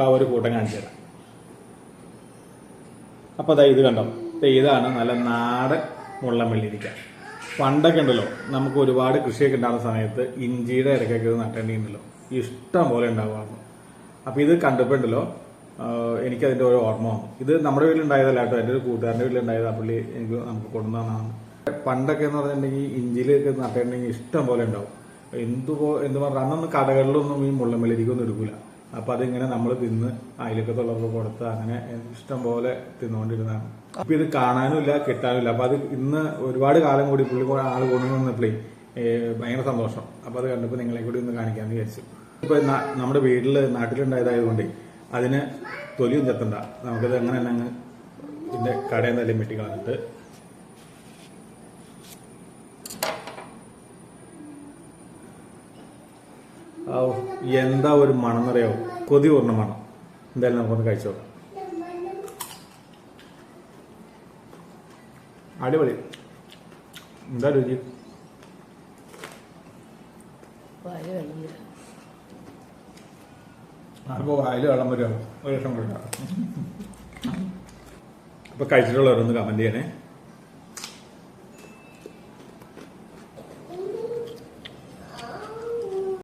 ബാ ഒരു കൂട്ടം കാണിച്ചു തരാം. അപ്പോൾ അതാ ഇത് കണ്ടോ? ഇതാണ് നല്ല നാടൻ മുള്ളം വെള്ളിരിക്ക പണ്ടൊക്കെ ഉണ്ടല്ലോ നമുക്ക് ഒരുപാട് കൃഷിയൊക്കെ ഉണ്ടാകുന്ന സമയത്ത് ഇഞ്ചിയുടെ ഇടയ്ക്കൊക്കെ ഇത് നട്ടേണ്ടിയുണ്ടല്ലോ ഇഷ്ടം പോലെ ഉണ്ടാകുമായിരുന്നു അപ്പോൾ ഇത് കണ്ടപ്പോണ്ടല്ലോ എനിക്കതിന്റെ ഒരു ഓർമ്മ വന്നു. ഇത് നമ്മുടെ വീട്ടിലുണ്ടായതല്ല കേട്ടോ എന്റെ ഒരു കൂട്ടുകാരന്റെ വീട്ടിലുണ്ടായത് ആ പുള്ളി എനിക്ക് നമുക്ക് കൊണ്ടുവന്നതാണ് പണ്ടൊക്കെ എന്ന് പറഞ്ഞിട്ടുണ്ടെങ്കിൽ ഇഞ്ചിയിലൊക്കെ നട്ടിട്ടുണ്ടെങ്കിൽ ഇഷ്ടം പോലെ ഉണ്ടാവും. എന്തുപോ എന്ത് പറഞ്ഞാൽ അന്നൊന്നും കടകളിലൊന്നും ഈ മുള്ളം എടുക്കില്ല എടുക്കൂല. അപ്പൊ അതിങ്ങനെ നമ്മൾ തിന്ന് അതിലൊക്കെ അയലക്കത്തുള്ളവർക്ക് കൊടുത്ത് അങ്ങനെ ഇഷ്ടം പോലെ തിന്നുകൊണ്ടിരുന്നതാണ് അപ്പൊ ഇത് കാണാനുമില്ല കിട്ടാനുമില്ല. അപ്പൊ അത് ഇന്ന് ഒരുപാട് കാലം കൂടി പുള്ളി കൂടെ ആൾ കൊണ്ടുവന്നപ്പോഴേ ഭയങ്കര സന്തോഷം. അപ്പൊ അത് കണ്ടപ്പോൾ നിങ്ങളെ കൂടി ഒന്ന് കാണിക്കാന്ന് വിചാരിച്ചു. ഇപ്പൊ നമ്മുടെ വീട്ടിൽ നാട്ടിലുണ്ടായതായതുകൊണ്ട് അതിന് തൊലിയും ചെത്തണ്ട. നമുക്കത് അങ്ങനെ തന്നെ അങ്ങ് ഇതിന്റെ കടയിൽ നിന്നെല്ലാം വെട്ടി കളഞ്ഞിട്ട് എന്താ ഒരു മണം എന്നറിയാവോ കൊതി പൂർണ മണം. എന്തായാലും നമുക്കൊന്ന് കഴിച്ചു നോക്കാം അടിപൊളി. എന്താ രുചി? അപ്പൊ വായിൽ വെള്ളം വരുമോ? ഒരു ലക്ഷം കൊടുക്കാം അപ്പൊ കഴിച്ചിട്ടുള്ളവരൊന്ന് കമന്റ് ചെയ്യണേ.